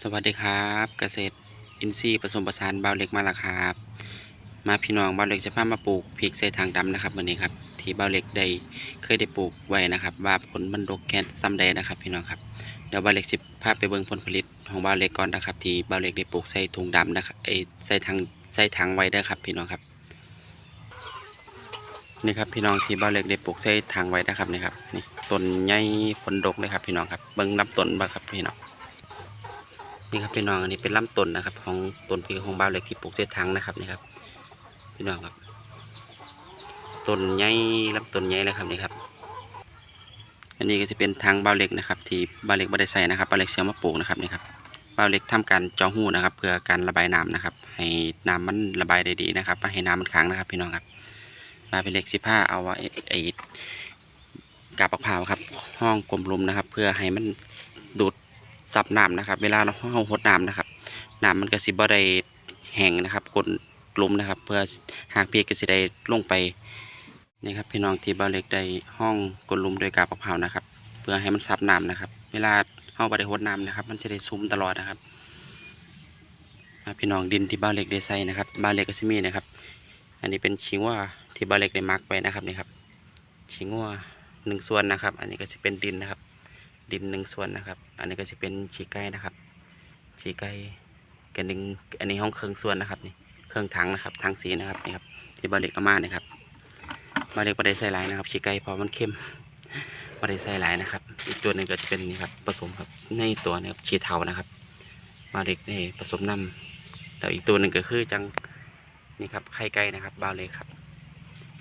สวัสดีครับ เกษตรอินทรีย์ผสมผสานบาเล็กมาและครับ มาพี่น้องบาเล็กจะพามาปลูกพริกใส่ทางดำนะครับวันนี้ครับที่บาเล็กได้เคยได้ปลูกไว้นะครับ ว่าผลมันดกแค่ซ้ำใดนะครับ พี่น้องครับเดี๋ยวบาเล็กสิพาไปเบิ่งผลผลิตของบาเล็กก่อนนะครับ ที่บาเล็กได้ปลูกใส่ถุงดำนะครับเอใส่ทางใส่ถังไว้เด้ครับ พี่น้องครับนี่ครับพี่น้องที่เบาเล็กได้ปลูกใส่ถังไว้นะครับนี่ครับนี่ต้นใหญ่ผลดกเลยครับ พี่น้องครับเบิ่งลำต้นบ้างครับพี่น้อง นี่ครับพี่น้องอันนี้เป็นลำต้นนะครับ ของต้นพริกของบ้านเล็กที่ปลูกเส้ถังนะครับนี่ครับ พี่น้องครับต้นใหญ่ลำต้นใหญ่เลยครับนี่ครับ อันนี้ก็จะเป็นทางบ้านเล็กนะครับ ที่บ้านเล็กบ่ได้ใส่นะครับบ้านเล็กเสียมาปลูกนะครับนี่ครับบ้านเล็กทำการจาะหูนะครับ เพื่อการระบายน้ำนะครับ ให้น้ำมันระบายได้ดีนะครับไม่ให้น้ำมันค้างนะครับ พี่น้องครับมาเป็นเล็กสิบห้าเอาไว้ไอ้กาบมะพร้าครับ ห้องกลมลมนะครับ เพื่อให้มันดูด ซับน้ำนะครับ เวลาเราเราหดน้ำนะครับน้ำมันก็สิบ่ได้แห้งนะครับกดลุ่มนะครับ เพื่อหากเปียกก็สิได้ลงไปนี่ครับพี่น้องที่บ้านเล็กได้ห้องกดลุมโดยกาบมะพร้าวนะครับ เพื่อให้มันซับน้ำนะครับ เวลาเราบ่ได้หดน้ำนะครับ มันจะได้ซุ่มตลอดนะครับพี่น้องดินที่บ้านเล็กได้ใส่นะครับบ้านเล็กก็สิมีนะครับ อันนี้เป็นชิงว่าที่บ้านเล็กได้มาร์กไว้นะครับนี่ครับชิงว่าหนึ่งส่วนนะครับ อันนี้ก็จะเป็นดินนะครับ ดินหนึ่งส่วนนะครับ อันนี้ก็จะเป็นฉีไก่นะครับฉีไก่กันหนึ่งอันนี้ห้องเครื่องส่วนนะครับนี่เครื่องถังนะครับถังสีนะครับนี่ครับที่บาเล็กเอามานี่ยครับบาเล็กไม่ได้ใส่ลายนะครับฉีไก่พราะมันเข้มไม่ได้ใส่ลายนะครับ อีกตัวหนึ่งก็จะเป็นนี่ครับผสมครับในตัวนี้ครับชีเทานะครับบาเล็กได้ผสมน้ำแล้วอีกตัวหนึ่งก็คือจังนี่ครับไข่ไก่นะครับบาเล็กครับ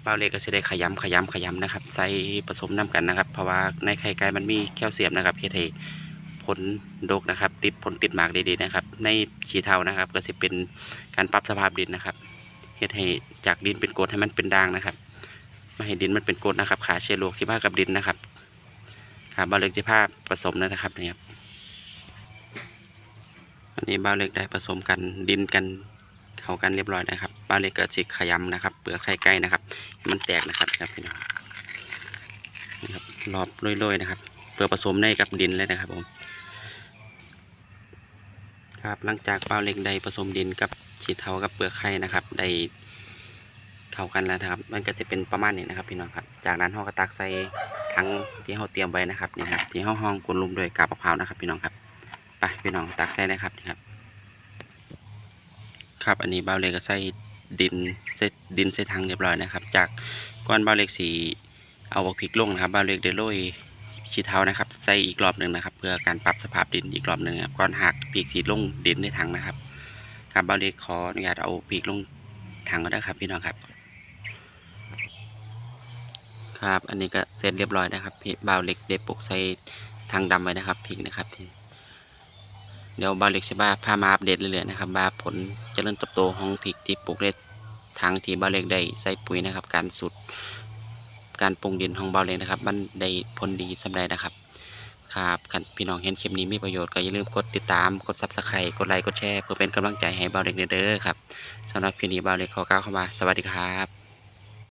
เบาเล็กก็จะได้ขยำขยำขยำนะครับ ใส่ผสมน้ำกันนะครับ เพราะว่าในไข่ไก่มันมีแคลเซียมนะครับเฮ็ดให้ผลดกนะครับ ติดผลติดหมากดีๆนะครับ ในขีเทานะครับ ก็จะเป็นการปรับสภาพดินนะครับเฮ็ดให้จากดินเป็นกรดให้มันเป็นด่างนะครับไม่ให้ดินมันเป็นกรดนะครับ ขาเชื้อโรคที่มากับดินนะครับครับเบาเล็กจะพาผสมนะครับนี่ครับอันนี้เบาเล็กได้ผสมกันดินกันเข้ากันเรียบร้อยนะครับ บ้าเล็กก็จิกขยำนะครับเปลือกไข่ไก่นะครับให้มันแตกนะครับครับพี่น้องนะครับรอบโรยๆนะครับเปลือกผสมในกับดินเลยนะครับผมครับหลังจากเปล่าเล็กได้ผสมดินกับฉีดเทากับเปลือกไข่นะครับได้เข้ากันแล้วนะครับ มันก็จะเป็นประมาณนี้นะครับพี่น้องครับ จากนั้นเราก็ตักใส่ทั้งที่เราเตรียมไว้นะครับนี่ครับที่ห้อห้องกุนลุมโดยกาบมะพร้าวนะครับ พี่น้องครับไปพี่น้องตักใส่เลยครับนี่ครับครับอันนี้เบาเล็กก็ใส่ ดินใส่ดินใส่ถังเรียบร้อยนะครับ จากก้อนเบาเล็กสีเอาบักพริกลงนะครับเบาเล็กได้โรยชีเท้านะครับ ใส่อีกรอบหนึ่งนะครับ เพื่อการปรับสภาพดินอีกรอบหนึ่งครับก้อนหักพริกสีลงดินในถังนะครับครับเบาเล็กขออนุญาตเอาพริกลงถังก็ได้ครับพี่น้องครับ ครับ อันนี้ก็เสร็จเรียบร้อยนะครับพี่เบาเล็กได้ปกใส่ถังดำไว้นะครับพริกนะครับ เดี๋ยวบาเล็กสิบ้าพามาอัปเดตเรื่อยๆนะครับว่าผลเจริญเติบโตของพริกที่ปลูกได้ทางที่บาเล็กได้ใส่ปุ๋ยนะครับ การสุดการปรุงดินของบาเล็กนะครับ มันได้ผลดีสำหรับนะครับ ครับคันพี่น้องเห็นคลิปนี้มีประโยชน์ก็อย่าลืมกดติดตามกดซับสไครต์กดไลค์กดแชร์เพื่อเป็นกำลังใจให้บาเล็กเด้อครับสำหรับคลิปนี้บาเล็กขอกล่าวเข้ามาสวัสดีครับ